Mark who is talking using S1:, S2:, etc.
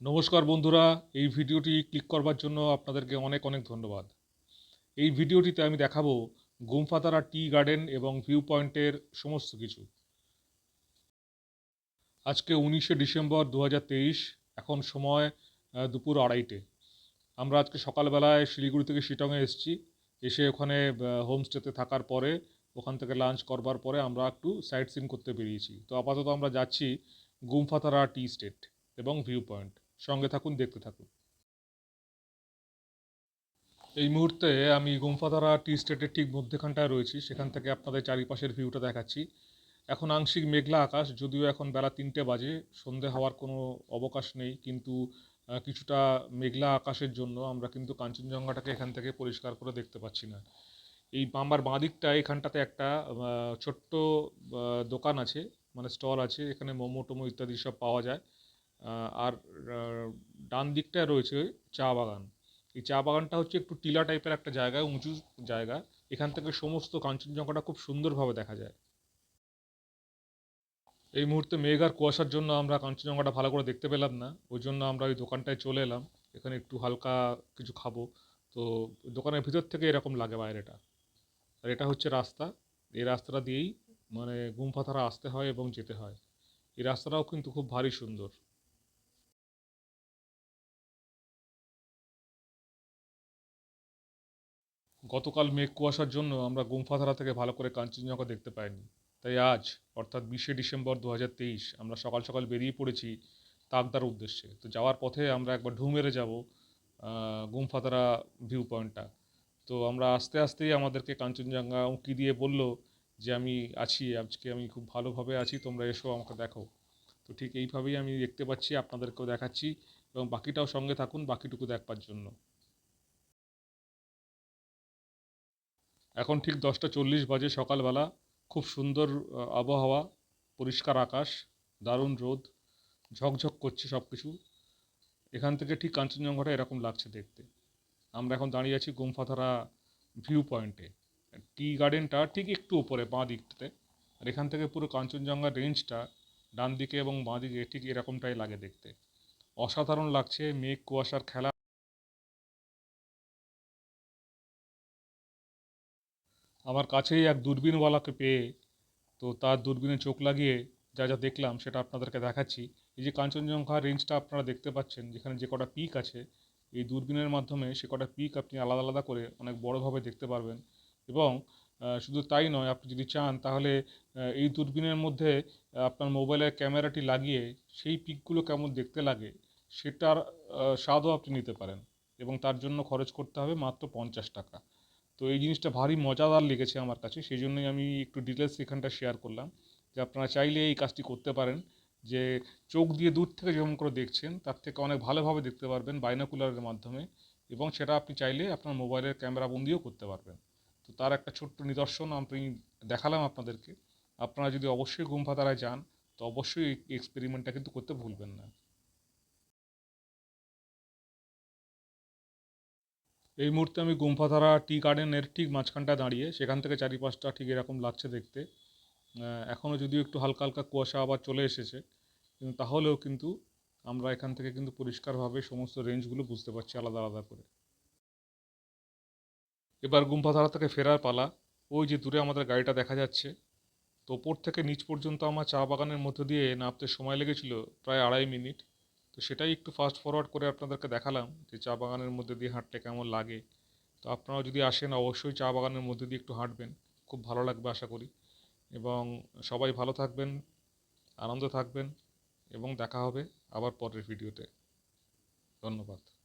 S1: নমস্কার বন্ধুরা, এই ভিডিওটি ক্লিক করবার জন্য আপনাদেরকে অনেক অনেক ধন্যবাদ। এই ভিডিওটিতে আমি দেখাবো গুমফাতারা টি গার্ডেন এবং ভিউ পয়েন্টের সমস্ত কিছু। আজকে উনিশে ডিসেম্বর দু হাজার তেইশ, এখন সময় দুপুর আড়াইটে। আমরা আজকে সকালবেলায় শিলিগুড়ি থেকে শিটংয়ে এসেছি। এসে ওখানে হোমস্টেতে থাকার পরে, ওখান থেকে লাঞ্চ করবার পরে আমরা একটু সাইট সিন করতে বেরিয়েছি। তো আপাতত আমরা যাচ্ছি গুমফাতারা টি স্টেট এবং ভিউ পয়েন্ট সঙ্গে থাকুন, দেখতে থাকুন। এই মুহূর্তে আমি গুমফাতারা টি স্টেটের ঠিক মধ্যেখানটায় রয়েছি। সেখান থেকে আপনাদের চারিপাশের ভিউটা দেখাচ্ছি। এখন আংশিক মেঘলা আকাশ, যদিও এখন বেলা তিনটে বাজে। সন্ধে হওয়ার কোনো অবকাশ নেই, কিন্তু কিছুটা মেঘলা আকাশের জন্য আমরা কিন্তু কাঞ্চনজঙ্ঘাটাকে এখান থেকে পরিষ্কার করে দেখতে পাচ্ছি না। এই আমার বাঁ দিকটা, এখানটাতে একটা ছোট্ট দোকান আছে মানে স্টল আছে। এখানে মোমো টোমো ইত্যাদি সব পাওয়া যায়। আর ডান দিকটায় রয়েছে চা বাগান। এই চা বাগানটা হচ্ছে একটু টিলা টাইপের একটা জায়গা, উঁচু জায়গা। এখান থেকে সমস্ত কাঞ্চনজঙ্ঘাটা খুব সুন্দরভাবে দেখা যায়। এই মুহূর্তে মেঘ আর কুয়াশার জন্য আমরা কাঞ্চনজঙ্ঘাটা ভালো করে দেখতে পেলাম না। ওই জন্য আমরা ওই দোকানটায় চলে এলাম। এখানে একটু হালকা কিছু খাব। তো দোকানের ভিতর থেকে এরকম লাগে বাইরেটা। আর এটা হচ্ছে রাস্তা। এই রাস্তাটা দিয়েই মানে গুমফাথারা আসতে হয় এবং যেতে হয়। এই রাস্তাটাও কিন্তু খুব ভারী সুন্দর। গতকাল মেঘ কুয়াশার জন্য আমরা গুমফাধারা থেকে ভালো করে কাঞ্চনজঙ্ঘা দেখতে পাইনি। তাই আজ, অর্থাৎ বিশে ডিসেম্বর দু হাজার তেইশ, আমরা সকাল সকাল বেরিয়ে পড়েছি তাকদার উদ্দেশ্যে। তো যাওয়ার পথে আমরা একবার ঢু মেরে যাব গুমফাতারা ভিউ পয়েন্টটা তো আমরা আস্তে আস্তেই আমাদেরকে কাঞ্চনজঙ্ঘা উঁকি দিয়ে বলল যে, আমি আছি, আজকে আমি খুব ভালোভাবে আছি, তোমরা এসো, আমাকে দেখো। তো ঠিক এইভাবেই আমি দেখতে পাচ্ছি, আপনাদেরকেও দেখাচ্ছি এবং বাকিটাও সঙ্গে থাকুন, বাকিটুকু দেখবার জন্য। এখন ঠিক দশটা চল্লিশ বাজে সকালবেলা। খুব সুন্দর আবহাওয়া, পরিষ্কার আকাশ, দারুণ রোদ, ঝকঝক করছে সব কিছু এখান থেকে ঠিক কাঞ্চনজঙ্ঘাটা এরকম লাগছে দেখতে। আমরা এখন দাঁড়িয়ে আছি গুমফাথারা ভিউ পয়েন্টে টি গার্ডেনটা ঠিক একটু উপরে, বাঁ দিকটাতে। আর এখান থেকে পুরো কাঞ্চনজঙ্ঘা রেঞ্জটা ডান দিকে এবং বাঁ দিকে ঠিক এরকমটাই লাগে দেখতে। অসাধারণ লাগছে মেঘ কুয়াশার খেলা। আমার কাছেই এক দূরবীনওয়ালাকে পেয়ে তো তার দূরবীনে চোখ লাগিয়ে যা যা দেখলাম সেটা আপনাদেরকে দেখাচ্ছি। এই যে কাঞ্চনজঙ্ঘা রেঞ্জটা আপনারা দেখতে পাচ্ছেন, যেখানে যে কটা পিক আছে, এই দূরবীনের মাধ্যমে সে কটা পিক আপনি আলাদা আলাদা করে অনেক বড়োভাবে দেখতে পারবেন। এবং শুধু তাই নয়, আপনি যদি চান তাহলে এই দূরবীনের মধ্যে আপনার মোবাইলের ক্যামেরাটি লাগিয়ে সেই পিকগুলো কেমন দেখতে লাগে, সেটার স্বাদও আপনি নিতে পারেন। এবং তার জন্য খরচ করতে হবে মাত্র পঞ্চাশ টাকা। তো এই জিনিসটা ভারী মজাদার লেগেছে আমার কাছে, সেই জন্যই আমি একটু ডিটেলস এখানটা শেয়ার করলাম, যে আপনারা চাইলে এই কাজটি করতে পারেন, যে চোখ দিয়ে দূর থেকে যেমন করে দেখছেন, তার থেকে অনেক ভালোভাবে দেখতে পারবেন বাইনাকুলারের মাধ্যমে, এবং সেটা আপনি চাইলে আপনার মোবাইলের ক্যামেরা বন্দিও করতে পারবেন। তো তার একটা ছোট্ট নিদর্শন আমি দেখালাম আপনাদেরকে, আপনারা যদি অবশ্যই গুমফাতারায় যান, তো অবশ্যই এই এক্সপেরিমেন্টটা কিন্তু করতে ভুলবেন না। এই মুহূর্তে আমি গুমফাধারা টি গার্ডেনের ঠিক মাঝখানটায় দাঁড়িয়ে, সেখান থেকে চারিপাশটা ঠিক এরকম লাগছে দেখতে। এখনও যদিও একটু হালকা হালকা কুয়াশা আবার চলে এসেছে, কিন্তু তাহলেও কিন্তু আমরা এখান থেকে কিন্তু পরিষ্কারভাবে সমস্ত রেঞ্জগুলো বুঝতে পারছি আলাদা আলাদা করে। এবার গুম্ফাধারা থেকে ফেরার পালা, ওই যে দূরে আমাদের গাড়িটা দেখা যাচ্ছে। তো ওপর থেকে নিচ পর্যন্ত আমার চা বাগানের মধ্য দিয়ে নামতে সময় লেগেছিল প্রায় আড়াই মিনিট। তো সেটাই একটু ফাস্ট ফরওয়ার্ড করে আপনাদেরকে দেখালাম যে চা বাগানের মধ্যে দিয়ে হাঁটতে কেমন লাগে। তো আপনারাও যদি আসেন, অবশ্যই চা বাগানের মধ্যে দিয়ে একটু হাঁটবেন। খুব ভালো লাগবে আশা করি। এবং সবাই ভালো থাকবেন, আনন্দ থাকবেন এবং দেখা হবে আবার পরের ভিডিওতে ধন্যবাদ।